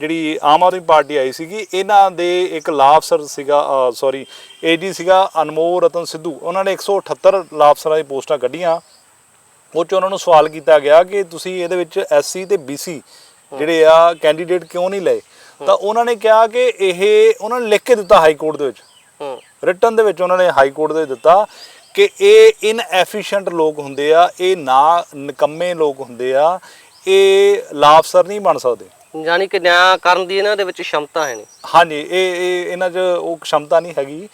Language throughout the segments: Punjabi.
ਜਿਹੜੀ ਆਮ ਆਦਮੀ ਪਾਰਟੀ ਆਈ ਸੀਗੀ ਇਹਨਾਂ ਦੇ ਇੱਕ ਲਾਅ ਅਫਸਰ ਸੀਗਾ ਸੌਰੀ ਏਡੀ ਸੀਗਾ ਅਨਮੋਲ ਰਤਨ ਸਿੱਧੂ। ਉਹਨਾਂ ਨੇ 178 ਲਾਅ ਅਫਸਰਾਂ ਦੀ ਪੋਸਟਾਂ ਕੱਢੀਆਂ। ਉਹ ਚ ਉਹਨਾਂ ਨੂੰ ਸਵਾਲ ਕੀਤਾ ਗਿਆ ਕਿ ਤੁਸੀਂ ਇਹਦੇ ਵਿੱਚ ਐਸਸੀ ਤੇ ਬੀਸੀ ਜਿਹੜੇ ਆ ਕੈਂਡੀਡੇਟ ਕਿਉਂ ਨਹੀਂ ਲਏ? ਤਾਂ ਉਹਨਾਂ ਨੇ ਕਿਹਾ ਕਿ ਇਹ ਉਹਨਾਂ ਨੇ ਲਿਖ ਕੇ ਦਿੱਤਾ ਹਾਈ ਕੋਰਟ ਦੇ ਵਿੱਚ। ਹੂੰ। ਰਿਟਨ ਦੇ ਵਿੱਚ ਉਹਨਾਂ ਨੇ ਹਾਈ ਕੋਰਟ ਦੇ ਦਿੱਤਾ ਕਿ ਇਹ ਇਨਐਫੀਸ਼ੀਐਂਟ ਲੋਕ ਹੁੰਦੇ ਆ ਇਹ ਨਾ ਨਿਕੰਮੇ ਲੋਕ ਹੁੰਦੇ ਆ ਇਹ ਲਾਅ ਅਫਸਰ ਨਹੀਂ ਬਣ ਸਕਦੇ। ਯਾਨੀ ਕਿ ਨਿਆਂ ਕਰਨ ਦੀ ਇਹਨਾਂ ਦੇ ਵਿੱਚ ਸ਼ਮਤਾ ਹੈ ਨਹੀਂ ਹਾਂਜੀ ਇਹ ਇਹ ਇਹਨਾਂ 'ਚ ਉਹ ਸ਼ਮਤਾ ਨਹੀਂ ਹੈਗੀ।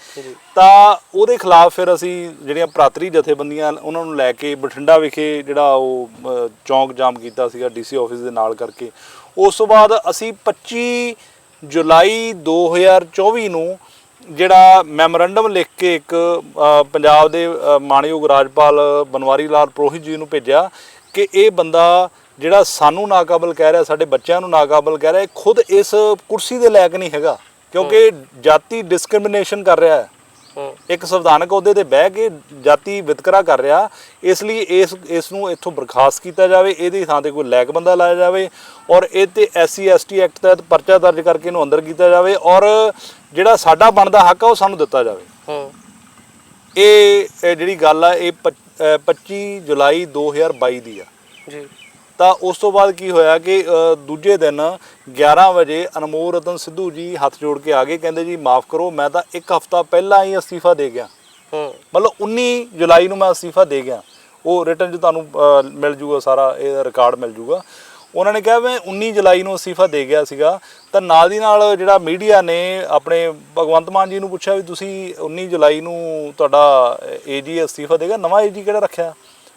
ਤਾਂ ਉਹਦੇ ਖਿਲਾਫ ਫਿਰ ਅਸੀਂ ਜਿਹੜੀਆਂ ਪ੍ਰਾਤਰੀ ਜਥੇਬੰਦੀਆਂ ਉਹਨਾਂ ਨੂੰ ਲੈ ਕੇ ਬਠਿੰਡਾ ਵਿਖੇ ਜਿਹੜਾ ਉਹ ਚੌਂਕ ਜਾਮ ਕੀਤਾ ਸੀਗਾ ਡੀਸੀ ਆਫਿਸ ਦੇ ਨਾਲ ਕਰਕੇ। ਉਸ ਤੋਂ ਬਾਅਦ ਅਸੀਂ 25 ਜੁਲਾਈ 2024 ਨੂੰ ਜਿਹੜਾ ਮੈਮੋਰੰਡਮ ਲਿਖ ਕੇ ਇੱਕ ਪੰਜਾਬ ਦੇ ਮਾਨਯੋਗ ਰਾਜਪਾਲ ਬਨਵਾਰੀ ਲਾਲ ਪ੍ਰੋਹਿਤ ਜੀ ਨੂੰ ਭੇਜਿਆ ਕਿ ਇਹ ਬੰਦਾ ਜਿਹੜਾ ਸਾਨੂੰ ਨਾਕਾਬਲ ਕਹਿ ਰਿਹਾ ਸਾਡੇ ਬੱਚਿਆਂ ਨੂੰ ਨਾਕਾਬਲ ਕਹਿ ਰਿਹਾ ਇਹ ਖੁਦ ਇਸ ਕੁਰਸੀ ਦੇ ਲਾਇਕ ਨਹੀਂ ਹੈਗਾ। ਕਿਉਂਕਿ ਜਾਤੀ ਡਿਸਕ੍ਰਿਮੀਨੇਸ਼ਨ ਕਰ ਰਿਹਾ ਹੈ। ਇੱਕ ਸੰਵਿਧਾਨਕ ਅਹੁਦੇ ਤੇ ਬਹਿ ਕੇ ਜਾਤੀ ਵਿਤਕਰਾ ਕਰ ਰਿਹਾ ਇਸ ਲਈ ਇਸ ਇਸ ਨੂੰ ਇੱਥੋਂ ਬਰਖਾਸਤ ਕੀਤਾ ਜਾਵੇ ਇਹਦੀ ਥਾਂ ਤੇ ਕੋਈ ਲੈਕ ਬੰਦਾ ਲਾਇਆ ਜਾਵੇ ਔਰ ਇਹ ਤੇ ਐਸਸੀ ਐਸਟੀ ਐਕਟ ਤਹਿਤ ਪਰਚਾ ਦਰਜ ਕਰਕੇ ਇਹਨੂੰ ਅੰਦਰ ਕੀਤਾ ਜਾਵੇ ਔਰ ਜਿਹੜਾ ਸਾਡਾ ਬਣਦਾ ਹੱਕ ਆ ਉਹ ਸਾਨੂੰ ਦਿੱਤਾ ਜਾਵੇ। ਹੂੰ। ਇਹ ਜਿਹੜੀ ਗੱਲ ਆ ਇਹ ਪੱਚ- ਅਹ 25 ਜੁਲਾਈ 2022 ਦੀ ਆ। ਜੀ। ਤਾਂ ਉਸ ਤੋਂ ਬਾਅਦ ਕੀ ਹੋਇਆ ਕਿ ਦੂਜੇ ਦਿਨ 11 ਵਜੇ ਅਨਮੋਲ ਰਤਨ ਸਿੱਧੂ ਜੀ ਹੱਥ ਜੋੜ ਕੇ ਆ ਗਏ ਕਹਿੰਦੇ ਜੀ ਮਾਫ ਕਰੋ ਮੈਂ ਤਾਂ ਇੱਕ ਹਫ਼ਤਾ ਪਹਿਲਾਂ ਹੀ ਅਸਤੀਫਾ ਦੇ ਗਿਆ। ਹੂੰ। ਮਤਲਬ 19 ਜੁਲਾਈ ਨੂੰ ਮੈਂ ਅਸਤੀਫਾ ਦੇ ਗਿਆ। ਉਹ ਰਿਟਰਨ 'ਚ ਤੁਹਾਨੂੰ ਮਿਲ ਜੂਗਾ ਸਾਰਾ ਇਹਦਾ ਰਿਕਾਰਡ ਮਿਲ ਜੂਗਾ। ਉਹਨਾਂ ਨੇ ਕਿਹਾ ਮੈਂ 19 ਜੁਲਾਈ ਨੂੰ ਅਸਤੀਫਾ ਦੇ ਗਿਆ ਸੀਗਾ। ਤਾਂ ਨਾਲ ਦੀ ਨਾਲ ਜਿਹੜਾ ਮੀਡੀਆ ਨੇ ਆਪਣੇ ਭਗਵੰਤ ਮਾਨ ਜੀ ਨੂੰ ਪੁੱਛਿਆ ਵੀ ਤੁਸੀਂ 19 ਜੁਲਾਈ ਨੂੰ ਤੁਹਾਡਾ ਏਜੀ ਅਸਤੀਫਾ ਦੇਗਾ ਨਵਾਂ ਏਜੀ ਕਿਹੜਾ ਰੱਖਿਆ?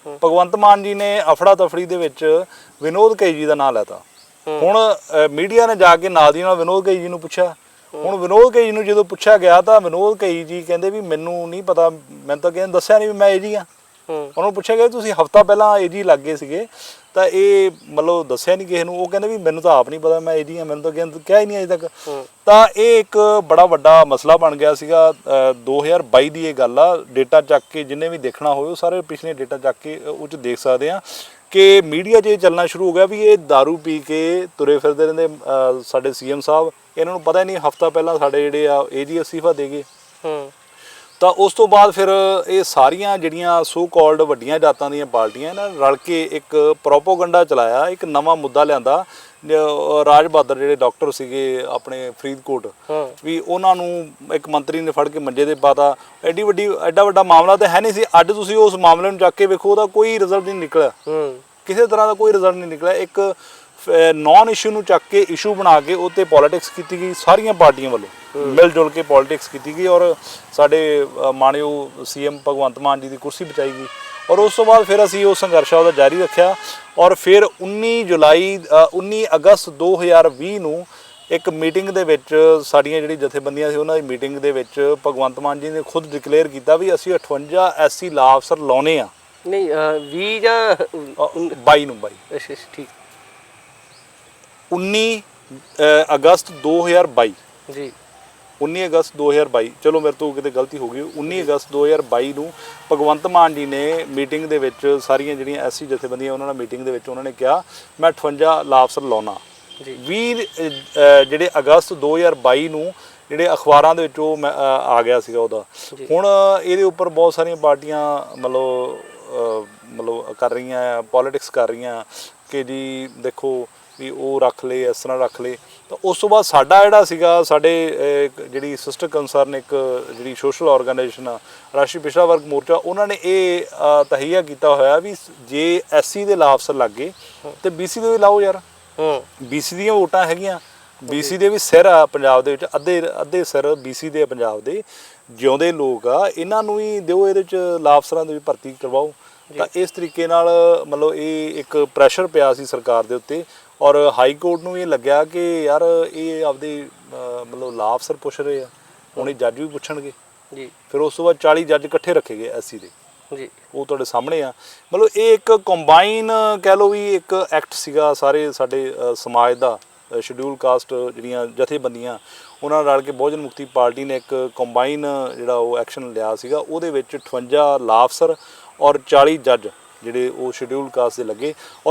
ਭਗਵੰਤ ਮਾਨ ਜੀ ਨੇ ਅਫੜਾ ਤਫੜੀ ਦੇ ਵਿੱਚ ਵਿਨੋਦ ਕਈ ਜੀ ਦਾ ਨਾਮ ਲੈਤਾ। ਹੁਣ ਮੀਡੀਆ ਨੇ ਜਾ ਕੇ ਨਾਲ ਦੀ ਨਾਲ ਵਿਨੋਦ ਕਈ ਜੀ ਨੂੰ ਪੁੱਛਿਆ। ਹੁਣ ਵਿਨੋਦ ਕਈ ਜੀ ਨੂੰ ਜਦੋਂ ਪੁੱਛਿਆ ਗਿਆ ਤਾਂ ਵਿਨੋਦ ਕਈ ਜੀ ਕਹਿੰਦੇ ਵੀ ਮੈਨੂੰ ਨਹੀਂ ਪਤਾ ਮੈਨੂੰ ਤਾਂ ਕਹਿੰਦੇ ਦੱਸਿਆ ਨਹੀਂ ਵੀ ਮੈਂ ਏਜੀ ਆ ਹੂੰ। ਉਹਨਾਂ ਨੂੰ ਪੁੱਛਿਆ ਗਿਆ ਤੁਸੀਂ ਹਫਤਾ ਪਹਿਲਾਂ ਏਜੀ ਲੱਗ ਗਏ ਸੀਗੇ ਤਾਂ ਇਹ ਮਤਲਬ ਦੱਸਿਆ ਨਹੀਂ ਕਿਸੇ ਨੂੰ ਉਹ ਕਹਿੰਦੇ ਵੀ ਮੈਨੂੰ ਤਾਂ ਆਪ ਨਹੀਂ ਪਤਾ ਮੈਂ ਏਜੀ ਆ ਮੈਨੂੰ ਤਾਂ ਕਹਿੰਦੇ ਕਿਹਾ ਹੀ ਨਹੀਂ ਅਜੇ ਤੱਕ। ਤਾਂ ਇਹ ਇੱਕ ਬੜਾ ਵੱਡਾ ਮਸਲਾ ਬਣ ਗਿਆ ਸੀਗਾ ਅ, 2022 ਦੀ ਇਹ ਗੱਲ ਆ ਡੇਟਾ ਚੱਕ ਕੇ ਜਿੰਨੇ ਵੀ ਦੇਖਣਾ ਹੋਵੇ ਉਹ ਸਾਰੇ ਪਿਛਲੇ ਡੇਟਾ ਚੱਕ ਕੇ ਉਹ ਚ ਦੇਖ ਸਕਦੇ ਆ ਕਿ ਮੀਡੀਆ 'ਚ ਇਹ ਚੱਲਣਾ ਸ਼ੁਰੂ ਹੋ ਗਿਆ ਵੀ ਇਹ दारू ਪੀ ਕੇ ਤੁਰੇ ਫਿਰਦੇ ਰਹਿੰਦੇ ਸਾਡੇ ਸੀਐਮ ਸਾਹਿਬ ਇਹਨਾਂ ਨੂੰ ਪਤਾ ਹੀ ਨਹੀਂ ਹਫਤਾ ਪਹਿਲਾਂ ਸਾਡੇ ਜਿਹੜੇ ਆ ਏਜੀ ਅਸਤੀਫਾ ਦੇ ਗਏ। ਹੂੰ। ਤਾਂ ਉਸ ਤੋਂ ਬਾਅਦ ਫਿਰ ਇਹ ਸਾਰੀਆਂ ਜਿਹੜੀਆਂ ਸੋ ਕਾਲਡ ਵੱਡੀਆਂ ਜਾਤਾਂ ਦੀਆਂ ਪਾਰਟੀਆਂ ਇਹਨਾਂ ਨੇ ਰਲ ਕੇ ਇੱਕ ਪ੍ਰੋਪੋਗੰਡਾ ਚਲਾਇਆ ਇੱਕ ਨਵਾਂ ਮੁੱਦਾ ਲਿਆਂਦਾ। ਜੋ ਰਾਜ ਬਹਾਦਰ ਜਿਹੜੇ ਡਾਕਟਰ ਸੀਗੇ ਆਪਣੇ ਫਰੀਦਕੋਟ ਵੀ ਉਹਨਾਂ ਨੂੰ ਇੱਕ ਮੰਤਰੀ ਨੇ ਫੜ ਕੇ ਮੰਜੇ ਤੇ ਪਾਤਾ। ਐਡੀ ਵੱਡੀ ਐਡਾ ਵੱਡਾ ਮਾਮਲਾ ਤਾਂ ਹੈ ਨਹੀਂ ਸੀ। ਅੱਜ ਤੁਸੀਂ ਉਸ ਮਾਮਲੇ ਨੂੰ ਚੱਕ ਕੇ ਵੇਖੋ ਉਹਦਾ ਕੋਈ ਰਿਜ਼ਲਟ ਨਹੀਂ ਨਿਕਲਿਆ। ਕਿਸੇ ਤਰ੍ਹਾਂ ਦਾ ਕੋਈ ਰਿਜ਼ਲਟ ਨਹੀਂ ਨਿਕਲਿਆ। ਇੱਕ ਨੌਨ ਇਸ਼ੂ ਨੂੰ ਚੱਕ ਕੇ ਇਸ਼ੂ ਬਣਾ ਕੇ ਉੱਤੇ ਪੋਲਿਟਿਕਸ ਕੀਤੀ ਗਈ ਸਾਰੀਆਂ ਪਾਰਟੀਆਂ ਵੱਲੋਂ ਮਿਲ ਜੁਲ ਕੇ ਪੋਲਿਟਿਕਸ ਕੀਤੀ ਗਈ ਔਰ ਸਾਡੇ ਅ, ਮਾਣਯੋਗ ਸੀਐਮ ਭਗਵੰਤ ਮਾਨ ਜੀ ਦੀ ਕੁਰਸੀ ਬਚਾਈ ਗਈ। ਔਰ ਉਸ ਤੋਂ ਬਾਅਦ ਫਿਰ ਅਸੀਂ ਉਹ ਸੰਘਰਸ਼ ਉਹਦਾ ਜਾਰੀ ਰੱਖਿਆ ਔਰ ਫਿਰ 19 ਜੁਲਾਈ ਅ, 19 ਅਗਸਤ 2020 ਨੂੰ ਇੱਕ ਮੀਟਿੰਗ ਦੇ ਵਿੱਚ ਸਾਡੀਆਂ ਜਿਹੜੀ ਜਥੇਬੰਦੀਆਂ ਸੀ ਉਹਨਾਂ ਦੀ ਮੀਟਿੰਗ ਦੇ ਵਿੱਚ ਭਗਵੰਤ ਮਾਨ ਜੀ ਨੇ ਖੁਦ ਡਿਕਲੇਅਰ ਕੀਤਾ ਵੀ ਅਸੀਂ 58 ਐਸਸੀ ਲਾਅ ਅਫਸਰ ਲਾਉਣੇ ਆ। ਨਹੀਂ 20 ਜਾਂ ਅ, 22 ਨੂੰ 22 ਅੱਛਾ ਅੱਛਾ, ਠੀਕ। 19 ਅ, ਅਗਸਤ 2022 ਜੀ। 19 ਅਗਸਤ 2022 ਚਲੋ ਮੇਰੇ ਤੋਂ ਕਿਤੇ ਗਲਤੀ ਹੋ ਗਈ। 19 ਅਗਸਤ 2022 ਨੂੰ ਭਗਵੰਤ ਮਾਨ ਜੀ ਨੇ ਮੀਟਿੰਗ ਦੇ ਵਿੱਚ ਸਾਰੀਆਂ ਜਿਹੜੀਆਂ ਐਸਸੀ ਜਥੇਬੰਦੀਆਂ ਉਹਨਾਂ ਨਾਲ ਮੀਟਿੰਗ ਦੇ ਵਿੱਚ ਉਹਨਾਂ ਨੇ ਕਿਹਾ ਮੈਂ 58 ਲਾਅ ਅਫਸਰ ਲਾਉਣਾ ਜੀ। 20 ਅ, ਅ, ਜਿਹੜੇ ਅਗਸਤ 2022 ਨੂੰ ਜਿਹੜੇ ਅਖਬਾਰਾਂ ਦੇ ਵਿੱਚ ਉਹ ਆ ਗਿਆ ਸੀਗਾ ਉਹਦਾ। ਹੁਣ ਇਹਦੇ ਉੱਪਰ ਬਹੁਤ ਸਾਰੀਆਂ ਪਾਰਟੀਆਂ ਮਤਲਬ ਮਤਲਬ ਕਰ ਰਹੀਆਂ ਪੋਲਿਟਿਕਸ ਕਰ ਰਹੀਆਂ ਕਿ ਜੀ ਦੇਖੋ ਵੀ ਉਹ ਰੱਖ ਲਏ ਇਸ ਤਰ੍ਹਾਂ ਰੱਖ ਲਏ ਤਾਂ ਉਸ ਤੋਂ ਬਾਅਦ ਸਾਡਾ ਜਿਹੜਾ ਸੀਗਾ ਸਾਡੇ ਜਿਹੜੀ ਸਿਸਟਰ ਕੰਸਰਨ ਇੱਕ ਜਿਹੜੀ ਸੋਸ਼ਲ ਆਰਗੇਨਾਈਜੇਸ਼ਨ ਆ ਰਾਸ਼ਟਰੀ ਪਿਛੜਾ ਵਰਗ ਮੋਰਚਾ ਉਹਨਾਂ ਨੇ ਇਹ ਅ, ਤਹੀਆ ਕੀਤਾ ਹੋਇਆ ਵੀ ਜੇ ਐਸਸੀ ਦੇ ਲਾਅ ਅਫਸਰ ਲੱਗ ਗਏ ਤੇ ਬੀਸੀ ਦੇ ਵੀ ਲਾਓ ਯਾਰ। ਹੂੰ। ਬੀਸੀ ਦੀਆਂ ਵੋਟਾਂ ਹੈਗੀਆਂ। ਬੀਸੀ ਦੇ ਵੀ ਸਿਰ ਆ ਪੰਜਾਬ ਦੇ ਵਿੱਚ ਅੱਧੇ ਅੱਧੇ ਸਿਰ ਬੀਸੀ ਦੇ ਪੰਜਾਬ ਦੇ। ਜਿਉਂਦੇ ਲੋਕ ਆ ਇਹਨਾਂ ਨੂੰ ਹੀ ਦਿਓ ਇਹਦੇ ਵਿੱਚ ਲਾਫਸਰਾਂ ਦੀ ਵੀ ਭਰਤੀ ਕਰਵਾਓ। ਤਾਂ ਇਸ ਤਰੀਕੇ ਨਾਲ ਮਤਲਬ ਇਹ ਇੱਕ ਪ੍ਰੈਸ਼ਰ ਪਿਆ ਸੀ ਸਰਕਾਰ ਦੇ ਉੱਤੇ। ਔਰ ਹਾਈ ਕੋਰਟ ਨੂੰ ਇਹ ਲੱਗਿਆ ਕਿ ਯਾਰ ਇਹ ਆਪਦੇ ਮਤਲਬ ਲਾਫਸਰ ਪੁੱਛ ਰਹੇ ਆ। ਹੁਣ ਇਹ ਜੱਜ ਵੀ ਪੁੱਛਣਗੇ। ਜੀ। ਫਿਰ ਉਸ ਤੋਂ ਬਾਅਦ 40 ਜੱਜ ਇਕੱਠੇ ਰੱਖੇ ਗਏ ਐਸਸੀ ਦੇ। ਜੀ। ਉਹ ਤੁਹਾਡੇ ਸਾਹਮਣੇ ਆ। ਮਤਲਬ ਇਹ ਇੱਕ ਕੰਬਾਈਨ ਕਹਿ ਲਓ ਵੀ ਇੱਕ ਐਕਟ ਸੀਗਾ ਸਾਰੇ ਸਾਡੇ ਸਮਾਜ ਦਾ ਸ਼ਡਿਊਲ ਕਾਸਟ ਜਿਹੜੀਆਂ ਜਥੇਬੰਦੀਆਂ ਉਹਨਾਂ ਨਾਲ ਰਲ ਕੇ ਬਹੁਜਨ ਮੁਕਤੀ ਪਾਰਟੀ ਨੇ ਇੱਕ ਕੰਬਾਈਨ ਜਿਹੜਾ ਉਹ ਐਕਸ਼ਨ ਲਿਆ ਸੀਗਾ। ਉਹਦੇ ਵਿੱਚ 58 ਲਾਅ ਅਫਸਰ ਔਰ 40 ਜੱਜ ਜਿਹੜੇ ਉਹ ਸ਼ਡਿਊਲ ਕਾਸਟ ਦੇ ਲੱਗੇ। ਔਰ